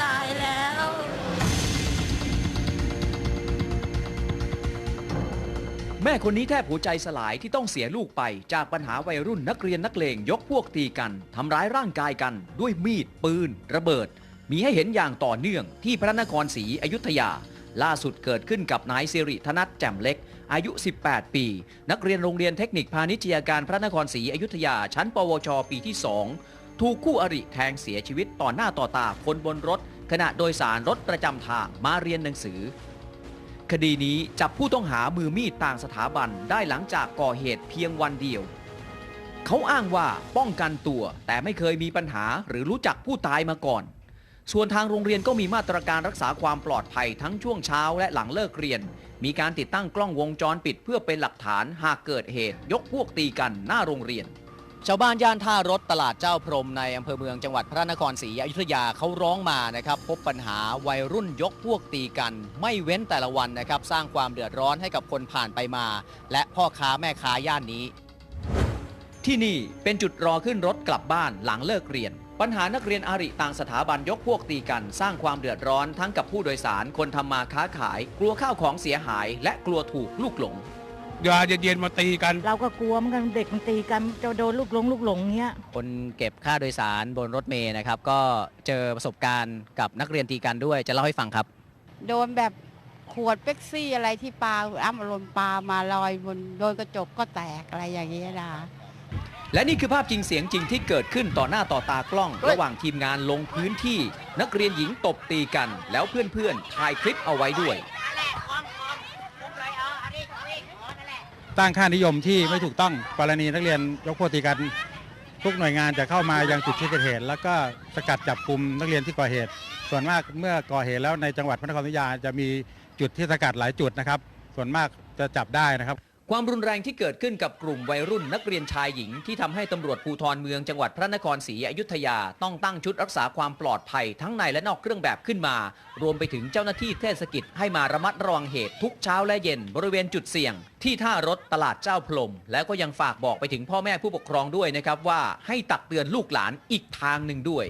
ตายแล้ว แม่คนนี้แทบหัวใจสลายที่ต้องเสียลูกไป จากปัญหาวัยรุ่นนักเรียนนักเลงยกพวกตีกันทำร้ายร่างกายกัน ด้วยมีด ปืน ระเบิด มีให้เห็นอย่างต่อเนื่องที่พระนครศรีอยุธยา ล่าสุดเกิดขึ้นกับนายสิริธนัทแจ่มเล็ก อายุ 18 ปี นักเรียนโรงเรียนเทคนิคพาณิชยาการพระนครศรีอยุธยา ชั้น ปวช ปีที่ 2 ถูกคู่อริแทงเสียชีวิตต่อหน้าต่อตาคนบนรถ ขณะโดยสารรถประจำทางมาเรียนหนังสือ คดีนี้จับผู้ต้องหามือมีดต่างสถาบันได้หลังจากก่อเหตุเพียงวันเดียว เขาอ้างว่าป้องกันตัวแต่ไม่เคยมีปัญหาหรือรู้จักผู้ตายมาก่อน ส่วนทางโรงเรียนก็มีมาตรการรักษาความปลอดภัยทั้งช่วงเช้าและหลังเลิกเรียน มีการติดตั้งกล้องวงจรปิดเพื่อเป็นหลักฐานหากเกิดเหตุยกพวกตีกันหน้าโรงเรียน ชาวบ้านย่านท่ารถตลาดเจ้าพรมในอำเภอเมืองจังหวัดพระนครศรีอยุธยาเขาร้องมานะครับ พบปัญหาวัยรุ่นยกพวกตีกัน ไม่เว้นแต่ละวันนะครับ สร้างความเดือดร้อนให้กับคนผ่านไปมา และพ่อค้าแม่ค้าย่านนี้ ที่นี่เป็นจุดรอขึ้นรถกลับบ้านหลังเลิกเรียน ปัญหานักเรียนอาริต่างสถาบันยกพวกตีกัน สร้างความเดือดร้อนทั้งกับผู้โดยสารคนทำมาค้าขาย กลัวข้าวของเสียหาย และกลัวถูกลูกหลง ยาเย็นๆมาตีกัน เราก็กลัวเหมือนกันเด็กมันตีกันจะโดนลูกหลงลูกหลงเงี้ย คนเก็บค่าโดยสารบนรถเมย์นะครับ ก็เจอประสบการณ์กับนักเรียนตีกันด้วยจะเล่าให้ฟังครับ โดนแบบขวดเป๊กซี่อะไรที่ปลาอ้ำอารมณ์ปลามาลอยบนโดนกระจกก็แตกอะไรอย่างเงี้ยนะ และนี่คือภาพจริงเสียงจริงที่เกิดขึ้นต่อหน้าต่อตากล้อง ระหว่างทีมงานลงพื้นที่ นักเรียนหญิงตบตีกัน แล้วเพื่อนๆถ่ายคลิปเอาไว้ด้วย ตั้งค่านิยมที่ไม่ถูกต้องกรณีนักเรียนยกพวกตีกันทุกหน่วยงานจะเข้ามายังจุดที่เกิดเหตุ แล้วก็สกัดจับกลุ่มนักเรียนที่ก่อเหตุ ส่วนมากเมื่อก่อเหตุแล้วในจังหวัดพระนครศรีอยุธยาจะมีจุดที่สกัดหลายจุดนะครับ ส่วนมากจะจับได้นะครับ ความรุนแรงที่เกิดขึ้นกับกลุ่มวัยรุ่นนักเรียนชายหญิง ที่ทำให้ตำรวจภูธรเมืองจังหวัดพระนครศรีอยุธยาต้องตั้งชุดรักษาความปลอดภัยทั้งในและนอกเครื่องแบบขึ้นมา รวมไปถึงเจ้าหน้าที่เทศกิจให้มาระมัดระวังเหตุทุกเช้าและเย็นบริเวณจุดเสี่ยง ที่ท่ารถตลาดเจ้าพรมแล้วก็ยังฝากบอกไปถึงพ่อแม่ผู้ปกครองด้วยนะครับว่าให้ตักเตือนลูกหลานอีกทางหนึ่งด้วย